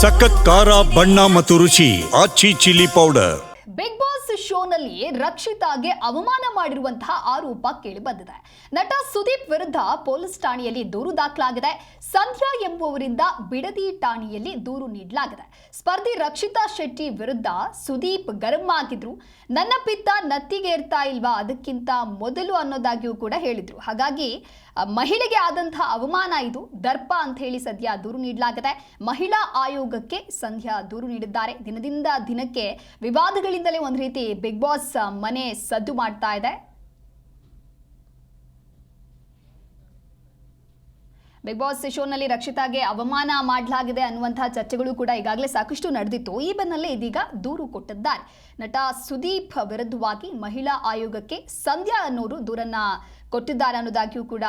ಸಖತ್ ಖಾರ, ಬಣ್ಣ ಮತ್ತು ರುಚಿ, Aachi chilli powder. Bigg Boss ಶೋನಲ್ಲಿ ರಕ್ಷಿತಾಗೆ ಅವಮಾನ ಮಾಡಿರುವಂತಹ ಆರೋಪ ಕೇಳಿಬಂದಿದೆ. ನಟ ಸುದೀಪ್ ವಿರುದ್ಧ ಪೊಲೀಸ್ ಠಾಣೆಯಲ್ಲಿ ದೂರು ದಾಖಲಾಗಿದೆ. ಸಂಧ್ಯಾ ಎಂಬುವರಿಂದ ಬಿಡದಿ ಠಾಣೆಯಲ್ಲಿ ದೂರು ನೀಡಲಾಗಿದೆ. ಸ್ಪರ್ಧಿ ರಕ್ಷಿತಾ ಶೆಟ್ಟಿ ವಿರುದ್ಧ ಸುದೀಪ್ ಗರಂ ಆಗಿದ್ರು. ನನ್ನ ಪಿತ್ತ ನತ್ತಿಗೆ ಇರ್ತಾ ಇಲ್ವಾ? ಅದಕ್ಕಿಂತ ಮೊದಲು ಅನ್ನೋದಾಗಿಯೂ ಕೂಡ ಹೇಳಿದ್ರು. ಹಾಗಾಗಿ ಮಹಿಳೆಗೆ ಆದಂತಹ ಅವಮಾನ ಇದು. ದರ್ಪ ಅಂತ ಹೇಳಿ ಸದ್ಯ ದೂರು ನೀಡಲಾಗಿದೆ. ಮಹಿಳಾ ಆಯೋಗಕ್ಕೆ ಸಂಧ್ಯಾ ದೂರು ನೀಡಿದ್ದಾರೆ. ದಿನದಿಂದ ದಿನಕ್ಕೆ ವಿವಾದಗಳಿಂದಲೇ ಒಂದು ರೀತಿ ಬಿಗ್ ಬಾಸ್ ಮನೆ ಸದ್ದು ಮಾಡ್ತಾ ಇದೆ. ಬಿಗ್ ಬಾಸ್ ಶೋನಲ್ಲಿ ರಕ್ಷಿತಾಗೆ ಅವಮಾನ ಮಾಡಲಾಗಿದೆ ಅನ್ನುವಂತಹ ಚರ್ಚೆಗಳು ಕೂಡ ಈಗಾಗಲೇ ಸಾಕಷ್ಟು ನಡೆದಿತ್ತು. ಈ ಬೆನ್ನಲ್ಲೇ ಇದೀಗ ದೂರು ಕೊಟ್ಟಿದ್ದಾರೆ. ನಟ ಸುದೀಪ್ ವಿರುದ್ಧವಾಗಿ ಮಹಿಳಾ ಆಯೋಗಕ್ಕೆ ಸಂಧ್ಯಾ ಅನ್ನೋರು ದೂರನ್ನ ಕೊಟ್ಟಿದ್ದಾರೆ ಅನ್ನೋದಾಗಿಯೂ ಕೂಡ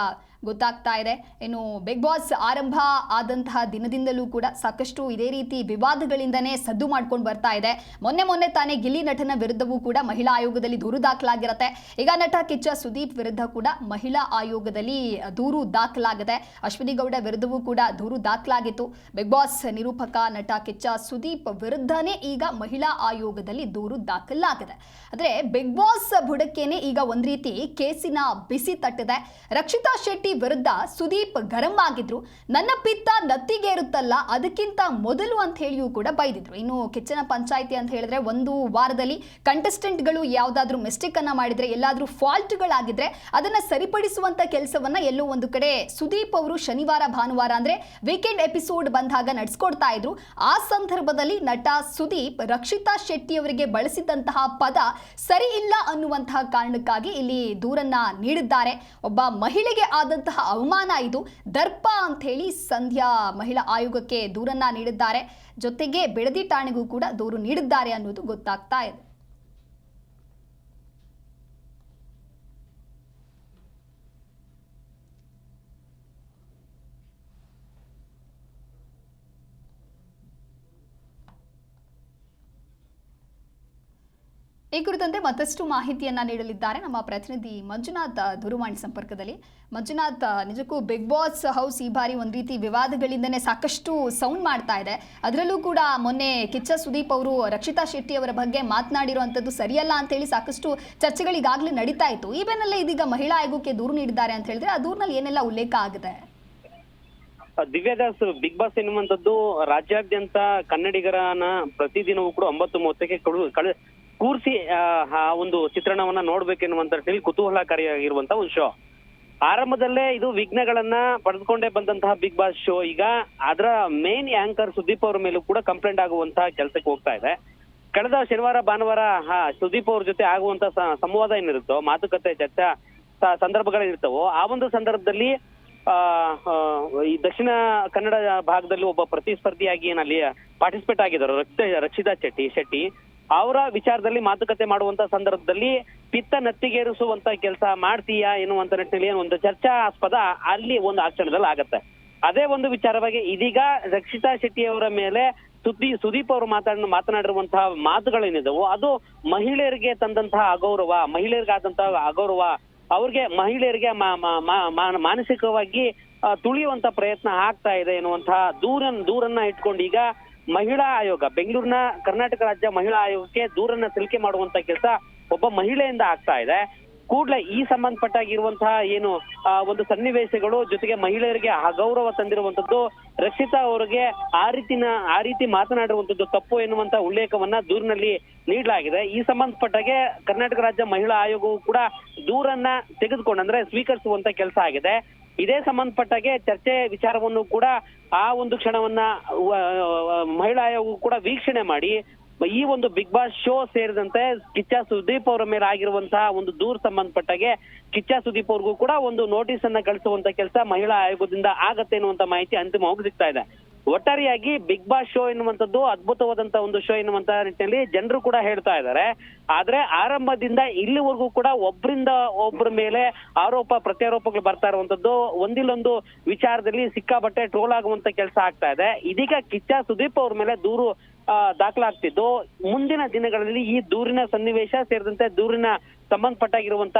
ಗೊತ್ತಾಗ್ತಾ ಇದೆ. ಇನ್ನು ಬಿಗ್ ಬಾಸ್ ಆರಂಭ ಆದಂತಹ ದಿನದಿಂದಲೂ ಕೂಡ ಸಾಕಷ್ಟು ಇದೇ ರೀತಿ ವಿವಾದಗಳಿಂದನೇ ಸದ್ದು ಮಾಡ್ಕೊಂಡು ಬರ್ತಾ ಇದೆ. ಮೊನ್ನೆ ಮೊನ್ನೆ ತಾನೇ ಗಿಲ್ಲಿ ನಟನ ವಿರುದ್ಧವೂ ಕೂಡ ಮಹಿಳಾ ಆಯೋಗದಲ್ಲಿ ದೂರು ದಾಖಲಾಗಿರುತ್ತೆ. ಈಗ ನಟ ಕಿಚ್ಚ ಸುದೀಪ್ ವಿರುದ್ಧ ಕೂಡ ಮಹಿಳಾ ಆಯೋಗದಲ್ಲಿ ದೂರು ದಾಖಲಾಗಿದೆ ಅಶ್ವಿನಿ ಗೌಡ ವಿರುದ್ಧವೂ ಕೂಡ ದೂರು ದಾಖಲಾಗಿತ್ತು. ಬಿಗ್ ಬಾಸ್ ನಿರೂಪಕ ನಟ ಕಿಚ್ಚ ಸುದೀಪ್ ವಿರುದ್ಧನೇ ಈಗ ಮಹಿಳಾ ಆಯೋಗದಲ್ಲಿ ದೂರು ದಾಖಲಾಗಿದೆ. ಆದರೆ ಬಿಗ್ ಬಾಸ್ ಬುಡಕ್ಕೇನೆ ಈಗ ಒಂದ್ ರೀತಿ ಕೇಸಿನ ಬಿಸಿ ತಟ್ಟಿದೆ. ರಕ್ಷಿತಾ ಶೆಟ್ಟಿ ವಿರುದ್ಧ ಸುದೀಪ್ ಗರಂ ಆಗಿದ್ರು. ನನ್ನ ಪಿತ್ತ ನತ್ತಿಗೇರುತ್ತಲ್ಲ ಅದಕ್ಕಿಂತ ಮೊದಲು ಅಂತ ಹೇಳಿಯೂ ಕೂಡ ಬೈದಿದ್ರು. ಇನ್ನು ಕಿಚ್ಚನ ಪಂಚಾಯಿತಿ ಅಂತ ಹೇಳಿದ್ರೆ ಒಂದು ವಾರದಲ್ಲಿ ಕಂಟೆಸ್ಟೆಂಟ್ಗಳು ಯಾವುದಾದ್ರೂ ಮಿಸ್ಟೇಕ್ ಅನ್ನ ಮಾಡಿದ್ರೆ, ಎಲ್ಲಾದ್ರೂ ಫಾಲ್ಟ್ಗಳಾಗಿದ್ರೆ ಅದನ್ನ ಸರಿಪಡಿಸುವಂತ ಕೆಲಸವನ್ನ ಎಲ್ಲೋ ಒಂದು ಕಡೆ ಸುದೀಪ್ ಅವರು ಶನಿವಾರ, ಭಾನುವಾರ ಅಂದ್ರೆ ವೀಕೆಂಡ್ ಎಪಿಸೋಡ್ ಬಂದಾಗ ನಡೆಸ್ಕೊಡ್ತಾ ಇದ್ರು. ಆ ಸಂದರ್ಭದಲ್ಲಿ ನಟ ಸುದೀಪ್ ರಕ್ಷಿತಾ ಶೆಟ್ಟಿ ಅವರಿಗೆ ಬಳಸಿದಂತಹ ಪದ ಸರಿ ಇಲ್ಲ ಅನ್ನುವಂತಹ ಕಾರಣಕ್ಕಾಗಿ ಇಲ್ಲಿ ದೂರನ್ನ ನೀಡಿದ್ದಾರೆ. ಒಬ್ಬ ಮಹಿಳೆಗೆ ಆದಂತಹ ಅವಮಾನ ಇದು. ದರ್ಪ ಅಂತ ಹೇಳಿ ಸಂಧ್ಯಾ ಮಹಿಳಾ ಆಯೋಗಕ್ಕೆ ದೂರನ್ನ ನೀಡಿದ್ದಾರೆ. ಜೊತೆಗೆ ಬೆಳದಿ ಠಾಣೆಗೂ ಕೂಡ ದೂರು ನೀಡಿದ್ದಾರೆ ಅನ್ನೋದು ಗೊತ್ತಾಗ್ತಾ ಇದೆ. ಈ ಕುರಿತಂತೆ ಮತ್ತಷ್ಟು ಮಾಹಿತಿಯನ್ನ ನೀಡಲಿದ್ದಾರೆ ನಮ್ಮ ಪ್ರತಿನಿಧಿ ಮಂಜುನಾಥ್ ದೂರವಾಣಿ ಸಂಪರ್ಕದಲ್ಲಿ. ಮಂಜುನಾಥ್, ನಿಜಕ್ಕೂ ಬಿಗ್ ಬಾಸ್ ಹೌಸ್ ಈ ಬಾರಿ ಒಂದು ರೀತಿ ವಿವಾದಗಳಿಂದನೇ ಸಾಕಷ್ಟು ಸೌಂಡ್ ಮಾಡ್ತಾ ಇದೆ. ಅದರಲ್ಲೂ ಕೂಡ ಮೊನ್ನೆ ಕಿಚ್ಚ ಸುದೀಪ್ ಅವರು, ರಕ್ಷಿತಾ ಶೆಟ್ಟಿ ಅವರ ಬಗ್ಗೆ ಮಾತನಾಡಿರುವಂಥದ್ದು ಸರಿಯಲ್ಲ ಅಂತ ಹೇಳಿ ಸಾಕಷ್ಟು ಚರ್ಚೆಗಳಿಗಾಗ್ಲಿ ನಡೀತಾ ಇತ್ತು. ಈ ಬೆನ್ನಲ್ಲೇ ಇದೀಗ ಮಹಿಳಾ ಆಯೋಗಕ್ಕೆ ದೂರು ನೀಡಿದ್ದಾರೆ ಅಂತ ಹೇಳಿದ್ರೆ ಆ ದೂರಿನಲ್ಲಿ ಏನೆಲ್ಲ ಉಲ್ಲೇಖ ಆಗಿದೆ? ದಿವ್ಯದಾಸ್ ಬಿಗ್ ಬಾಸ್ ಎನ್ನುವಂಥದ್ದು ರಾಜ್ಯಾದ್ಯಂತ ಕನ್ನಡಿಗರನ್ನ ಪ್ರತಿದಿನವೂ ಕೂಡ ಒಂಬತ್ತು ಮೂವತ್ತಕ್ಕೆ ಕೂರಿಸಿ ಆ ಒಂದು ಚಿತ್ರಣವನ್ನ ನೋಡ್ಬೇಕೆನ್ನುವಂತ ಕುತೂಹಲಕಾರಿಯಾಗಿರುವಂತ ಒಂದು ಶೋ ಆರಂಭದಲ್ಲೇ ಇದು ವಿಘ್ನಗಳನ್ನ ಪಡೆದುಕೊಂಡೇ ಬಂದಂತಹ ಬಿಗ್ ಬಾಸ್ ಶೋ ಈಗ ಅದರ ಮೇನ್ ಆಂಕರ್ ಸುದೀಪ್ ಅವರ ಮೇಲೂ ಕೂಡ ಕಂಪ್ಲೇಂಟ್ ಆಗುವಂತಹ ಕೆಲಸಕ್ಕೆ ಹೋಗ್ತಾ ಇದೆ. ಕಳೆದ ಶನಿವಾರ ಭಾನುವಾರ ಸುದೀಪ್ ಅವ್ರ ಜೊತೆ ಆಗುವಂತ ಸಂವಾದ ಏನಿರುತ್ತೋ ಮಾತುಕತೆ ಚರ್ಚಾ ಸಂದರ್ಭಗಳಿರ್ತವೋ ಆ ಒಂದು ಸಂದರ್ಭದಲ್ಲಿ ಆ, ಈ ದಕ್ಷಿಣ ಕನ್ನಡ ಭಾಗದಲ್ಲಿ ಒಬ್ಬ ಪ್ರತಿಸ್ಪರ್ಧಿಯಾಗಿ ಏನಲ್ಲಿ ಪಾರ್ಟಿಸಿಪೇಟ್ ಆಗಿದ್ದಾರೆ ರಕ್ಷಿತಾ ಶೆಟ್ಟಿ ಶೆಟ್ಟಿ. ಅವರ ವಿಚಾರದಲ್ಲಿ ಮಾತುಕತೆ ಮಾಡುವಂತ ಸಂದರ್ಭದಲ್ಲಿ ಪಿತ್ತ ನತ್ತಿಗೇರಿಸುವಂತ ಕೆಲಸ ಮಾಡ್ತೀಯಾ ಎನ್ನುವಂತ ನಿಟ್ಟಿನಲ್ಲಿ ಒಂದು ಚರ್ಚಾಸ್ಪದ ಅಲ್ಲಿ ಒಂದು ಆ ಕ್ಷಣದಲ್ಲಿ ಆಗತ್ತೆ. ಅದೇ ಒಂದು ವಿಚಾರವಾಗಿ ಇದೀಗ ರಕ್ಷಿತಾ ಶೆಟ್ಟಿ ಅವರ ಮೇಲೆ ಸುದ್ದಿ ಸುದೀಪ್ ಅವರು ಮಾತಾಡ ಮಾತನಾಡಿರುವಂತಹ ಮಾತುಗಳೇನಿದವು ಅದು ಮಹಿಳೆಯರಿಗೆ ತಂದಂತಹ ಅಗೌರವ, ಮಹಿಳೆಯರಿಗಾದಂತಹ ಅಗೌರವ, ಅವ್ರಿಗೆ ಮಹಿಳೆಯರಿಗೆ ಮಾನಸಿಕವಾಗಿ ತುಳಿಯುವಂತ ಪ್ರಯತ್ನ ಆಗ್ತಾ ಇದೆ ಎನ್ನುವಂತಹ ದೂರನ್ ದೂರನ್ನ ಇಟ್ಕೊಂಡು ಈಗ ಮಹಿಳಾ ಆಯೋಗ, ಬೆಂಗಳೂರಿನ ಕರ್ನಾಟಕ ರಾಜ್ಯ ಮಹಿಳಾ ಆಯೋಗಕ್ಕೆ ದೂರನ್ನ ಸಲ್ಲಿಕೆ ಮಾಡುವಂತ ಕೆಲಸ ಒಬ್ಬ ಮಹಿಳೆಯಿಂದ ಆಗ್ತಾ ಇದೆ. ಕೂಡಲೇ ಈ ಸಂಬಂಧಪಟ್ಟಾಗಿರುವಂತಹ ಏನು ಒಂದು ಸನ್ನಿವೇಶಗಳು ಜೊತೆಗೆ ಮಹಿಳೆಯರಿಗೆ ಅಗೌರವ ತಂದಿರುವಂತದ್ದು ರಕ್ಷಿತಾ ಅವರಿಗೆ ಆ ರೀತಿನ, ಆ ರೀತಿ ಮಾತನಾಡಿರುವಂತದ್ದು ತಪ್ಪು ಎನ್ನುವಂತ ಉಲ್ಲೇಖವನ್ನ ದೂರಿನಲ್ಲಿ ನೀಡಲಾಗಿದೆ. ಈ ಸಂಬಂಧಪಟ್ಟಾಗೆ ಕರ್ನಾಟಕ ರಾಜ್ಯ ಮಹಿಳಾ ಆಯೋಗವು ಕೂಡ ದೂರನ್ನ ತೆಗೆದುಕೊಂಡು, ಅಂದ್ರೆ ಸ್ವೀಕರಿಸುವಂತ ಕೆಲಸ ಆಗಿದೆ. ಇದೇ ಸಂಬಂಧಪಟ್ಟಾಗೆ ಚರ್ಚೆ ವಿಚಾರವನ್ನು ಕೂಡ ಆ ಒಂದು ಕ್ಷಣವನ್ನ ವ- ವ- ಆಯೋಗ ಕೂಡ ವೀಕ್ಷಣೆ ಮಾಡಿ ಈ ಒಂದು ಬಿಗ್ ಬಾಸ್ ಶೋ ಸೇರಿದಂತೆ ಕಿಚ್ಚ ಸುದೀಪ್ ಅವರ ಮೇಲೆ ಆಗಿರುವಂತಹ ಒಂದು ದೂರ್ ಸಂಬಂಧಪಟ್ಟಾಗೆ ಕಿಚ್ಚ ಸುದೀಪ್ ಅವ್ರಿಗೂ ಕೂಡ ಒಂದು ನೋಟಿಸ್ ಅನ್ನ ಕಳಿಸುವಂತ ಕೆಲಸ ಮಹಿಳಾ ಆಯೋಗದಿಂದ ಆಗತ್ತೆ ಅನ್ನುವಂತ ಮಾಹಿತಿ ಅಂತಿಮವಾಗಿ ಸಿಗ್ತಾ ಇದೆ. ಒಟ್ಟಾರೆಯಾಗಿ ಬಿಗ್ ಬಾಸ್ ಶೋ ಎನ್ನುವಂಥದ್ದು ಅದ್ಭುತವಾದಂತ ಒಂದು ಶೋ ಎನ್ನುವಂತ ನಿಟ್ಟಿನಲ್ಲಿ ಜನರು ಕೂಡ ಹೇಳ್ತಾ ಇದ್ದಾರೆ. ಆದ್ರೆ ಆರಂಭದಿಂದ ಇಲ್ಲಿವರೆಗೂ ಕೂಡ ಒಬ್ಬರಿಂದ ಒಬ್ಬರ ಮೇಲೆ ಆರೋಪ, ಪ್ರತ್ಯಾರೋಪಗಳು ಬರ್ತಾ ಇರುವಂತದ್ದು ಒಂದಿಲ್ಲೊಂದು ವಿಚಾರದಲ್ಲಿ ಸಿಕ್ಕಾಬಟ್ಟೆ ಟ್ರೋಲ್ ಆಗುವಂತ ಕೆಲಸ ಆಗ್ತಾ ಇದೆ. ಇದೀಗ ಕಿಚ್ಚ ಸುದೀಪ್ ಅವ್ರ ಮೇಲೆ ದೂರು ದಾಖಲಾಗ್ತಿದ್ದು. ಮುಂದಿನ ದಿನಗಳಲ್ಲಿ ಈ ದೂರಿನ ಸನ್ನಿವೇಶ ಸೇರಿದಂತೆ ದೂರಿನ ಸಂಬಂಧಪಟ್ಟಾಗಿರುವಂತ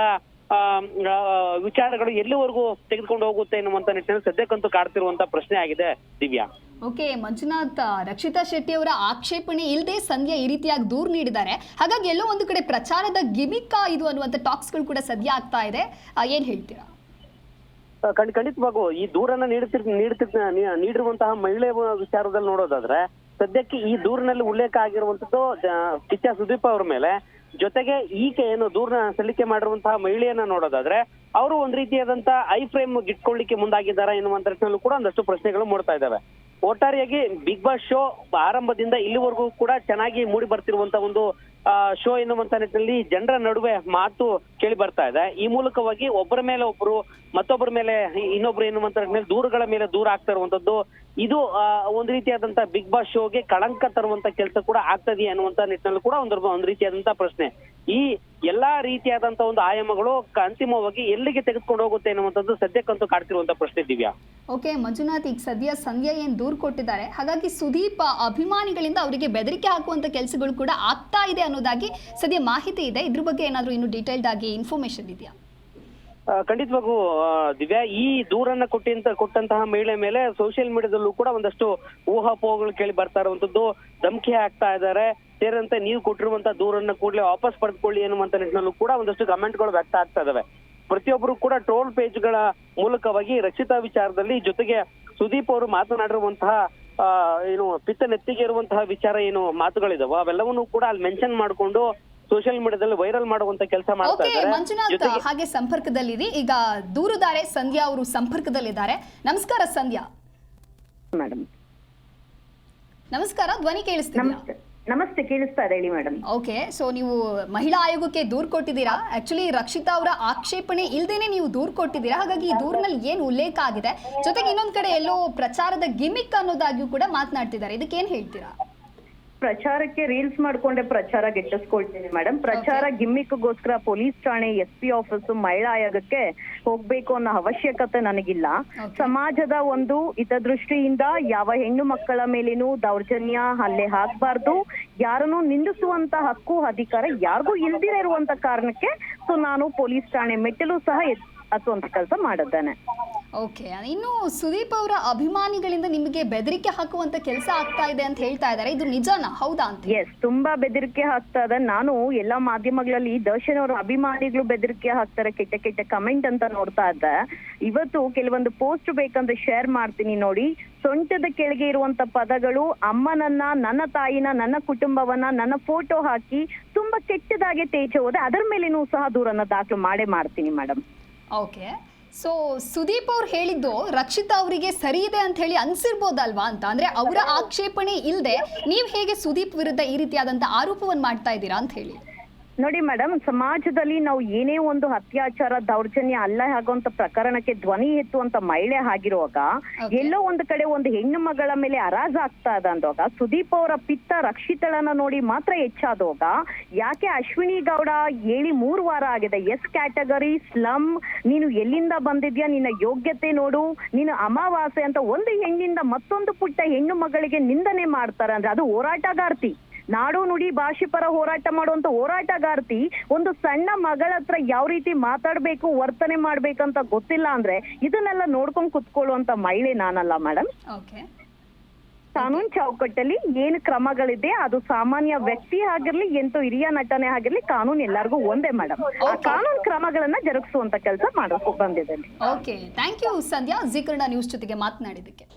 ವಿಚಾರಗಳು ಎಲ್ಲಿವರೆಗೂ ತೆಗೆದುಕೊಂಡು ಹೋಗುತ್ತೆ ಎನ್ನುವಂತ ನಿಟ್ಟಿನಲ್ಲಿ ಸದ್ಯಕ್ಕಂತೂ ಕಾಡ್ತಿರುವಂತ ಪ್ರಶ್ನೆ ಆಗಿದೆ ದಿವ್ಯಾ. ಓಕೆ ಮಂಜುನಾಥ್ ರಕ್ಷಿತಾ ಶೆಟ್ಟಿ ಅವರ ಆಕ್ಷೇಪಣೆ ಇಲ್ಲದೆ ಸಂಧ್ಯಾ ಈ ರೀತಿಯಾಗಿ ದೂರ್ ನೀಡಿದ್ದಾರೆ. ಹಾಗಾಗಿ ಎಲ್ಲೋ ಒಂದು ಕಡೆ ಪ್ರಚಾರದ ಗಿಮಿಕ್ ಇದು ಅನ್ನುವಂಥ ಟಾಕ್ಸ್ಗಳು ಕೂಡ ಸದ್ಯ ಆಗ್ತಾ ಇದೆ. ಏನ್ ಹೇಳ್ತೀರಾ? ಖಂಡ ಖಂಡ್ ಖಂಡಿತವಾಗೂ ಈ ದೂರನ್ನ ನೀಡುತ್ತಿರ್ ನೀಡುತ್ತಿರ್ ನೀಡಿರುವಂತಹ ಮಹಿಳೆ ವಿಚಾರದಲ್ಲಿ ನೋಡೋದಾದ್ರೆ ಸದ್ಯಕ್ಕೆ ಈ ದೂರಿನಲ್ಲಿ ಉಲ್ಲೇಖ ಆಗಿರುವಂತದ್ದು ಕಿಚ್ಚ ಸುದೀಪ್ ಅವ್ರ ಮೇಲೆ. ಜೊತೆಗೆ ಈಕೆ ಏನು ದೂರನ ಸಲ್ಲಿಕೆ ಮಾಡಿರುವಂತಹ ಮಹಿಳೆಯನ್ನ ನೋಡೋದಾದ್ರೆ, ಅವರು ಒಂದ್ ರೀತಿಯಾದಂತ ಐ ಫ್ರೇಮ್ ಗಿಟ್ಕೊಳ್ಳಿಕ್ಕೆ ಮುಂದಾಗಿದ್ದಾರೆ ಎನ್ನುವಂತ ಕೂಡ ಒಂದಷ್ಟು ಪ್ರಶ್ನೆಗಳು ಮೂಡ್ತಾ ಇದ್ದಾವೆ. ಒಟ್ಟಾರೆಯಾಗಿ ಬಿಗ್ ಬಾಸ್ ಶೋ ಆರಂಭದಿಂದ ಇಲ್ಲಿವರೆಗೂ ಕೂಡ ಚೆನ್ನಾಗಿ ಮೂಡಿ ಬರ್ತಿರುವಂತ ಒಂದು ಶೋ ಎನ್ನುವಂತ ನಿಟ್ಟಿನಲ್ಲಿ ಜನರ ನಡುವೆ ಮಾತು ಕೇಳಿ ಬರ್ತಾ ಇದೆ. ಈ ಮೂಲಕವಾಗಿ ಒಬ್ಬರ ಮೇಲೆ ಒಬ್ರು, ಮತ್ತೊಬ್ಬರ ಮೇಲೆ ಇನ್ನೊಬ್ರು ಎನ್ನುವಂತ ನಿಟ್ಟಿನಲ್ಲಿ ದೂರುಗಳ ಮೇಲೆ ದೂರ ಆಗ್ತಾ ಇರುವಂತದ್ದು, ಇದು ಒಂದು ರೀತಿಯಾದಂತ ಬಿಗ್ ಬಾಸ್ ಶೋಗೆ ಕಳಂಕ ತರುವಂತ ಕೆಲಸ ಕೂಡ ಆಗ್ತದೆ ಅನ್ನುವಂತ ನಿಟ್ಟಿನಲ್ಲಿ ಕೂಡ ಒಂದು ಒಂದು ರೀತಿಯಾದಂತ ಪ್ರಶ್ನೆ. ಈ ಎಲ್ಲಾ ರೀತಿಯಾದಂತ ಒಂದು ಆಯಾಮಗಳು ಅಂತಿಮವಾಗಿ ಎಲ್ಲಿಗೆ ತೆಗೆದುಕೊಂಡು ಹೋಗುತ್ತೆ ಅನ್ನುವಂಥದ್ದು ಸದ್ಯಕ್ಕಂತೂ ಕಾಡ್ತಿರುವಂತ ಪ್ರಶ್ನೆ ದಿವ್ಯಾ. ಓಕೆ ಮಂಜುನಾಥ್ ಈಗ ಸದ್ಯ ಸಂಧ್ಯಾ ಏನ್ ದೂರ್ ಕೊಟ್ಟಿದ್ದಾರೆ. ಹಾಗಾಗಿ ಸುದೀಪ್ ಅಭಿಮಾನಿಗಳಿಂದ ಅವರಿಗೆ ಬೆದರಿಕೆ ಹಾಕುವಂತ ಕೆಲಸಗಳು ಕೂಡ ಆಗ್ತಾ ಇದೆ ಅನ್ನೋದಾಗಿ ಸದ್ಯ ಮಾಹಿತಿ ಇದೆ. ಇದ್ರ ಬಗ್ಗೆ ಏನಾದರೂ ಇನ್ನು ಡೀಟೇಲ್ಡ್ ಆಗಿ ಇನ್ಫಾರ್ಮೇಶನ್ ಇದೆಯಾ? ಖಂಡಿತವಾಗೂ ದಿವ್ಯಾ ಈ ದೂರನ್ನ ಕೊಟ್ಟಿಂತ ಕೊಟ್ಟಂತಹ ಮಹಿಳೆ ಮೇಲೆ ಸೋಷಿಯಲ್ ಮೀಡಿಯಾದಲ್ಲೂ ಕೂಡ ಒಂದಷ್ಟು ಊಹಾಪೋಹಗಳು ಕೇಳಿ ಬರ್ತಾ ಇರುವಂತದ್ದು ಧಮಕಿ ಹಾಕ್ತಾ ಇದ್ದಾರೆ. ಸೇರಿದಂತೆ ನೀವು ಕೊಟ್ಟಿರುವಂತ ದೂರನ್ನ ಕೂಡಲೇ ವಾಪಸ್ ಪಡೆದುಕೊಳ್ಳಿ ಅನ್ನುವಂತ ನಿಟ್ಟಿನಲ್ಲೂ ಕೂಡ ಒಂದಷ್ಟು ಕಮೆಂಟ್ಗಳು ವ್ಯಕ್ತ ಆಗ್ತಾ ಇದಾವೆ. ಪ್ರತಿಯೊಬ್ಬರು ಕೂಡ ಟ್ರೋಲ್ ಪೇಜ್ಗಳ ಮೂಲಕವಾಗಿ ರಕ್ಷಿತಾ ವಿಚಾರದಲ್ಲಿ ಜೊತೆಗೆ ಸುದೀಪ್ ಅವರು ಮಾತನಾಡಿರುವಂತಹ ಆ, ಏನು ಪಿತ್ತ ನೆತ್ತಿಗೆ ಇರುವಂತಹ ವಿಚಾರ ಏನು ಮಾತುಗಳಿದಾವ ಅವೆಲ್ಲವನ್ನೂ ಕೂಡ ಅಲ್ಲಿ ಮೆನ್ಷನ್ ಮಾಡಿಕೊಂಡು ಸೋಷಿಯಲ್ ಮೀಡಿಯಾದಲ್ಲಿ ವೈರಲ್ ಮಾಡುವಂತ ಕೆಲಸ ಮಾಡ್ತಾ ಇದ್ದಾರೆ. ಮಂಜುನಾಥ್ ಜೊತೆಗೆ ಹಾಗೆ ಸಂಪರ್ಕದಲ್ಲಿರಿ. ಈಗ ದೂರುದಾರೆ ಸಂಧ್ಯಾ ಅವರು ಸಂಪರ್ಕದಲ್ಲಿದ್ದಾರೆ. ನಮಸ್ಕಾರ ಸಂಧ್ಯಾ. ಮೇಡಮ್ ನಮಸ್ಕಾರ ಧ್ವನಿ ಕೇಳಿಸ್ತಿದ್ಯಾ? ನಮಸ್ತೆ, ಕೇಳಿಸ್ತಾ ಇದೆ ಹೇಳಿ ಮೇಡಮ್ ಓಕೆ ಸೊ ನೀವು ಮಹಿಳಾ ಆಯೋಗಕ್ಕೆ ದೂರ್ ಕೊಟ್ಟಿದ್ದೀರಾ? ಆಕ್ಚುಲಿ ರಕ್ಷಿತಾ ಅವರ ಆಕ್ಷೇಪಣೆ ಇಲ್ದೇನೆ ನೀವು ದೂರ್ ಕೊಟ್ಟಿದ್ದೀರಾ? ಹಾಗಾಗಿ ಈ ದೂರಿನಲ್ಲಿ ಏನು ಉಲ್ಲೇಖ ಆಗಿದೆ? ಜೊತೆಗೆ ಇನ್ನೊಂದ್ ಕಡೆ ಎಲ್ಲೋ ಪ್ರಚಾರದ ಗಿಮಿಕ್ ಅನ್ನೋದಾಗಿಯೂ ಕೂಡ ಮಾತನಾಡ್ತಿದ್ದಾರೆ. ಏನ್ ಹೇಳ್ತೀರಾ? ಪ್ರಚಾರಕ್ಕೆ ರೀಲ್ಸ್ ಮಾಡ್ಕೊಂಡೆ ಪ್ರಚಾರ ಗಿಟ್ಟಿಸ್ಕೊಳ್ತೀನಿ ಮೇಡಮ್ ಪ್ರಚಾರ ಗಿಮ್ಮಿಕ್ಗೋಸ್ಕರ ಪೊಲೀಸ್ ಠಾಣೆ ಎಸ್ ಪಿ ಆಫೀಸ್ ಮಹಿಳಾ ಆಯೋಗಕ್ಕೆ ಹೋಗ್ಬೇಕು ಅನ್ನೋ ಅವಶ್ಯಕತೆ ನನಗಿಲ್ಲ. ಸಮಾಜದ ಒಂದು ಹಿತದೃಷ್ಟಿಯಿಂದ ಯಾವ ಹೆಣ್ಣು ಮಕ್ಕಳ ಮೇಲೇನು ದೌರ್ಜನ್ಯ ಹಲ್ಲೆ ಹಾಕ್ಬಾರ್ದು ಯಾರನ್ನು ನಿಂದಿಸುವಂತ ಹಕ್ಕು ಅಧಿಕಾರ ಯಾರಿಗೂ ಇಲ್ದಿರ ಇರುವಂತ ಕಾರಣಕ್ಕೆ ಸೊ ನಾನು ಪೊಲೀಸ್ ಠಾಣೆ ಮೆಟ್ಟಲು ಸಹ ಎತ್- ಹತ್ತುವಂತ ಕೆಲಸ ಮಾಡಿದ್ದೇನೆ. ಓಕೆ ಇನ್ನು ಸುದೀಪ್ ಅವರ ಅಭಿಮಾನಿಗಳಿಂದ ನಿಮಗೆ ಬೆದರಿಕೆ ಹಾಕುವಂತ ಕೆಲಸ ಆಗ್ತಾ ಇದೆ ಅಂತ ಹೇಳ್ತಾ ಇದ್ದಾರೆ. ಇದು ನಿಜನಾ? ಹೌದಾ ಅಂತ? ಎಸ್ ತುಂಬಾ ಬೆದರಿಕೆ ಹಾಕ್ತಾ ಇದೆ ನಾನು ಎಲ್ಲಾ ಮಾಧ್ಯಮಗಳಲ್ಲಿ ದರ್ಶನ್ ಅವರ ಅಭಿಮಾನಿಗಳು ಬೆದರಿಕೆ ಹಾಕ್ತಾರೆ ಕೆಟ್ಟ ಕೆಟ್ಟ ಕಮೆಂಟ್ ಅಂತ ನೋಡ್ತಾ ಇದ್ದೆ. ಇವತ್ತು ಕೆಲವೊಂದು ಪೋಸ್ಟ್ ಬೇಕಂತ ಶೇರ್ ಮಾಡ್ತೀನಿ ನೋಡಿ. ಸೊಂಟದ ಕೆಳಗೆ ಇರುವಂತ ಪದಗಳು ಅಮ್ಮನನ್ನ ನನ್ನ ತಾಯಿನ ನನ್ನ ಕುಟುಂಬವನ್ನ ನನ್ನ ಫೋಟೋ ಹಾಕಿ ತುಂಬಾ ಕೆಟ್ಟದಾಗಿ ತೇಜ ಹೋದೆ ಅದರ ಮೇಲೇನೂ ಸಹ ದೂರನ್ನ ದಾಖಲು ಮಾಡೇ ಮಾಡ್ತೀನಿ ಮೇಡಮ್ ಓಕೆ. ಸೊ ಸುದೀಪ್ ಅವ್ರು ಹೇಳಿದ್ದು ರಕ್ಷಿತಾ ಅವರಿಗೆ ಸರಿ ಇದೆ ಅಂತ ಹೇಳಿ ಅನ್ಸಿರ್ಬೋದಲ್ವಾ ಅಂತ? ಅಂದ್ರೆ ಅವರ ಆಕ್ಷೇಪಣೆ ಇಲ್ಲದೆ ನೀವು ಹೇಗೆ ಸುದೀಪ್ ವಿರುದ್ಧ ಈ ರೀತಿಯಾದಂತ ಆರೋಪವನ್ನು ಮಾಡ್ತಾ ಇದ್ದೀರಾ ಅಂತ ಹೇಳಿ. ನೋಡಿ ಮೇಡಮ್ ಸಮಾಜದಲ್ಲಿ ನಾವು ಏನೇ ಒಂದು ಅತ್ಯಾಚಾರ ದೌರ್ಜನ್ಯ ಅಲ್ಲ ಆಗುವಂತ ಪ್ರಕರಣಕ್ಕೆ ಧ್ವನಿ ಎತ್ತುವಂತ ಮಹಿಳೆ ಆಗಿರುವಾಗ ಎಲ್ಲೋ ಒಂದು ಕಡೆ ಒಂದು ಹೆಣ್ಣು ಮಗಳ ಮೇಲೆ ಅರಾಜ ಆಗ್ತಾ ಇದೆ ಅಂದಾಗ ಸುದೀಪ್ ಅವರ ಪಿತ್ತ ರಕ್ಷಿತಳನ್ನ ನೋಡಿ ಮಾತ್ರ ಹೆಚ್ಚಾದವಾಗ ಯಾಕೆ ಅಶ್ವಿನಿ ಗೌಡ ಹೇಳಿ ಮೂರು ವಾರ ಆಗಿದೆ ಎಸ್ ಕ್ಯಾಟಗರಿ ಸ್ಲಮ್ ನೀನು ಎಲ್ಲಿಂದ ಬಂದಿದ್ಯಾ ನಿನ್ನ ಯೋಗ್ಯತೆ ನೋಡು ನೀನು ಅಮಾವಾಸ್ಯೆ ಅಂತ ಒಂದು ಹೆಣ್ಣಿಂದ ಮತ್ತೊಂದು ಪುಟ್ಟ ಹೆಣ್ಣು ಮಗಳಿಗೆ ನಿಂದನೆ ಮಾಡ್ತಾರೆ ಅಂದ್ರೆ ಅದು ಹೋರಾಟಗಾರ್ತಿ. ನಾಡು ನುಡಿ ಭಾಷೆ ಪರ ಹೋರಾಟ ಮಾಡುವಂತ ಹೋರಾಟಗಾರ್ತಿ ಒಂದು ಸಣ್ಣ ಮಗಳ ಹತ್ರ ಯಾವ ರೀತಿ ಮಾತಾಡ್ಬೇಕು ವರ್ತನೆ ಮಾಡ್ಬೇಕಂತ ಗೊತ್ತಿಲ್ಲ ಅಂದ್ರೆ ಇದನ್ನೆಲ್ಲ ನೋಡ್ಕೊಂಡ್ ಕುತ್ಕೊಳ್ಳುವಂತ ಮಹಿಳೆ ನಾನಲ್ಲ ಮೇಡಮ್ ಕಾನೂನು ಚೌಕಟ್ಟಲ್ಲಿ ಏನು ಕ್ರಮಗಳಿದೆ ಅದು ಸಾಮಾನ್ಯ ವ್ಯಕ್ತಿ ಆಗಿರ್ಲಿ ಎಂತೋ ಹಿರಿಯ ನಟನೆ ಆಗಿರ್ಲಿ ಕಾನೂನು ಎಲ್ಲರಿಗೂ ಒಂದೇ ಮೇಡಮ್ ಆ ಕಾನೂನು ಕ್ರಮಗಳನ್ನ ಜರುಗಿಸುವಂತ ಕೆಲಸ ಮಾಡೋಕೆ ಬಂದಿದೆ. Okay thank you Sandhya. ಜಿಕರ್ಣ news ಜೊತೆಗೆ ಮಾತನಾಡಿದ್ದಕ್ಕೆ.